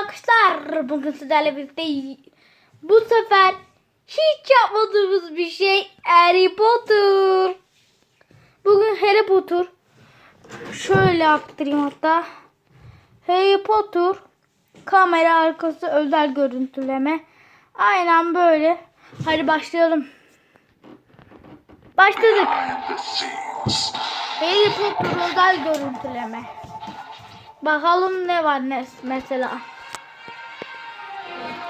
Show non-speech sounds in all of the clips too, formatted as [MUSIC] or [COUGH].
arkadaşlar. Bugün sizlerle birlikte bu sefer hiç yapmadığımız bir şey Harry Potter. Bugün Harry Potter. Şöyle aktarayım hatta. Harry Potter kamera arkası özel görüntüleme. Aynen böyle. Hadi başlayalım. Başladık. Harry Potter özel görüntüleme. Bakalım ne var ne mesela.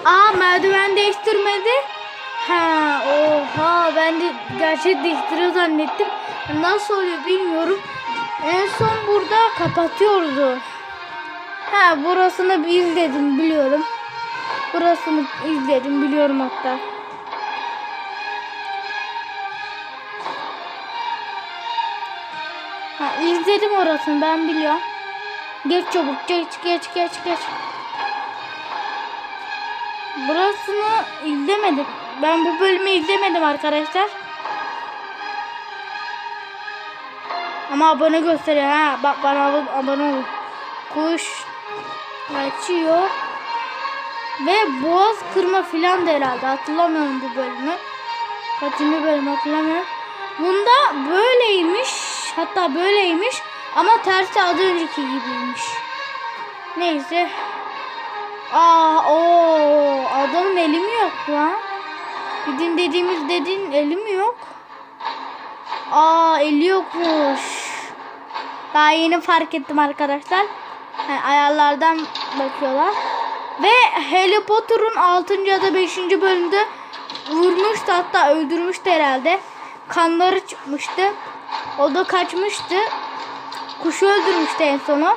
Aa merdiven değiştirmedi. Ha oha ben de gerçek değiştiriyor zannettim. Nasıl oluyor bilmiyorum. En son burada kapatıyordu. Ha burasını izledim biliyorum. Burasını izledim biliyorum hatta. Ha izledim orasını ben biliyorum. Geç çabuk geç geç geç geç. Burasını izlemedim. Ben bu bölümü izlemedim arkadaşlar. Ama abone gösteriyor ha. Bak bana ab- abone ol. Kuş açıyor. Ve boğaz kırma filan da herhalde. Hatırlamıyorum bu bölümü. Kaçıncı bölüm hatırlamıyorum. Bunda böyleymiş. Hatta böyleymiş. Ama tersi az önceki gibiymiş. Neyse. Aa o adamın eli mi yok lan? Bizim dediğimiz dediğin eli mi yok? Aa eli yokmuş. Daha yeni fark ettim arkadaşlar. Yani ayarlardan bakıyorlar. Ve Harry Potter'ın 6. ya da 5. bölümde vurmuştu hatta öldürmüştü herhalde. Kanları çıkmıştı. O da kaçmıştı. Kuşu öldürmüştü en sonu.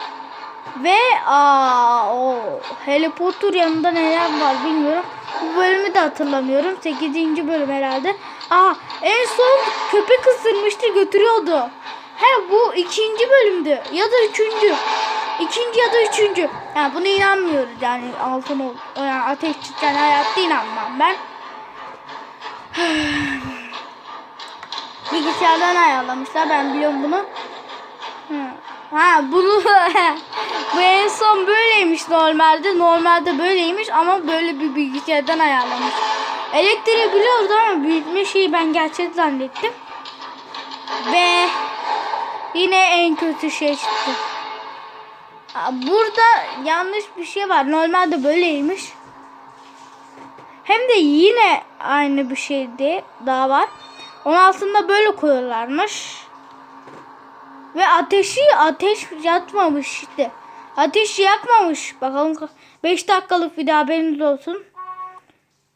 Ve aa, o Harry Potter yanında neler var bilmiyorum. Bu bölümü de hatırlamıyorum. 8. bölüm herhalde. Aa en son köpek ısırmıştı götürüyordu. He bu ikinci bölümdü ya da üçüncü. İkinci ya da üçüncü. Yani buna inanmıyoruz yani altın ol. Yani ateş çıkan hayatta inanmam ben. [SIGHS] Bilgisayardan ayarlamışlar ben biliyorum bunu. Ha bunu [LAUGHS] bu en son böyleymiş normalde. Normalde böyleymiş ama böyle bir bilgisayardan ayarlamış. Elektriği biliyoruz ama büyütme şeyi ben gerçek zannettim. Ve yine en kötü şey çıktı. Burada yanlış bir şey var. Normalde böyleymiş. Hem de yine aynı bir şeydi. Daha var. Onun altında böyle koyuyorlarmış. Ve ateşi ateş yatmamış işte. Ateş yakmamış. Bakalım 5 dakikalık video haberiniz olsun.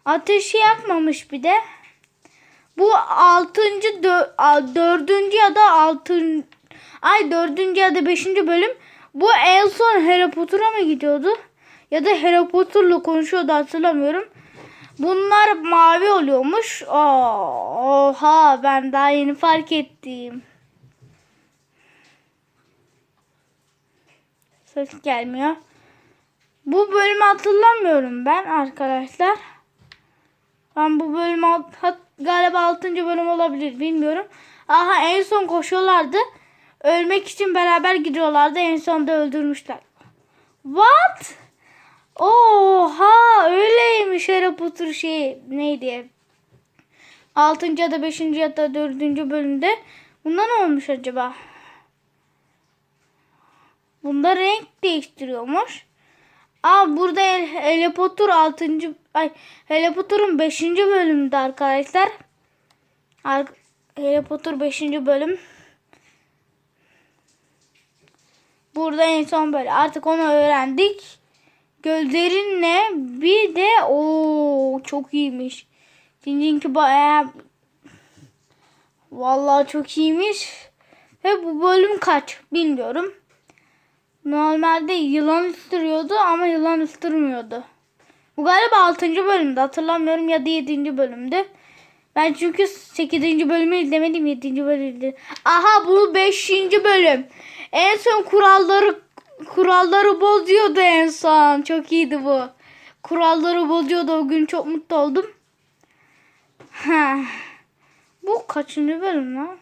Ateşi yakmamış bir de. Bu 6. 4. ya da 6. ay 4. ya da 5. bölüm. Bu en son Harry Potter'a mı gidiyordu? Ya da Harry Potter'la konuşuyordu hatırlamıyorum. Bunlar mavi oluyormuş. Oha ben daha yeni fark ettim. Ses gelmiyor. Bu bölümü hatırlamıyorum ben arkadaşlar. Ben bu bölüm alt, hat, galiba 6. bölüm olabilir bilmiyorum. Aha en son koşuyorlardı. Ölmek için beraber gidiyorlardı. En son da öldürmüşler. What? Oha öyleymiş Harry Potter şey neydi? 6. ya da 5. ya da 4. bölümde. Bunda ne olmuş acaba? Bunda renk değiştiriyormuş. Aa burada Harry Potter 6. ay Harry Potter'ın 5. bölümünde arkadaşlar. Ar- Harry Potter 5. bölüm. Burada en son böyle artık onu öğrendik. Gözlerin ne? Bir de o çok iyiymiş. Cincinki bayağı Vallahi çok iyiymiş. Ve bu bölüm kaç bilmiyorum. Normalde yılan ısırıyordu ama yılan ısırmıyordu. Bu galiba 6. bölümde hatırlamıyorum ya da 7. bölümde. Ben çünkü 8. bölümü izlemedim 7. bölümü izledim. Aha bu 5. bölüm. En son kuralları kuralları bozuyordu en son. Çok iyiydi bu. Kuralları bozuyordu o gün çok mutlu oldum. Ha. Bu kaçıncı bölüm lan?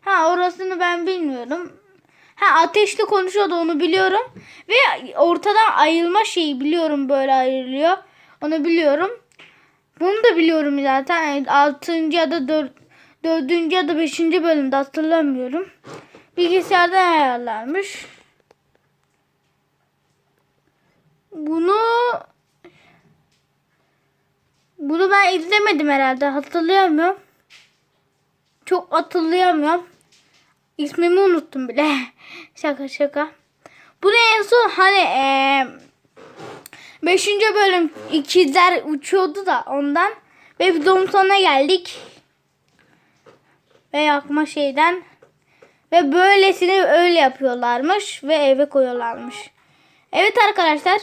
Ha orasını ben bilmiyorum. Ha ateşli konuşuyordu onu biliyorum. Ve ortadan ayrılma şeyi biliyorum böyle ayrılıyor. Onu biliyorum. Bunu da biliyorum zaten. 6. ya da 4. 4. ya da 5. bölümde hatırlamıyorum. Bilgisayardan ayarlarmış. Bunu bunu ben izlemedim herhalde. Hatırlayamıyorum. Çok hatırlayamıyorum. İsmimi unuttum bile. [LAUGHS] şaka şaka. Bu da en son hani eee 5. bölüm ikizler uçuyordu da ondan. Ve videonun sonuna geldik. Ve yakma şeyden. Ve böylesine öyle yapıyorlarmış. Ve eve koyuyorlarmış. Evet arkadaşlar.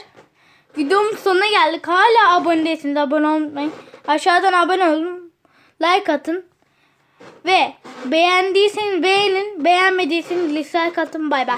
Videomun sonuna geldik. Hala abone değilsiniz. Abone olmayı unutmayın. Aşağıdan abone olun. Like atın. Ve beğendiyseniz beğenin. Beğenmediyseniz dislike atın. Bay bay.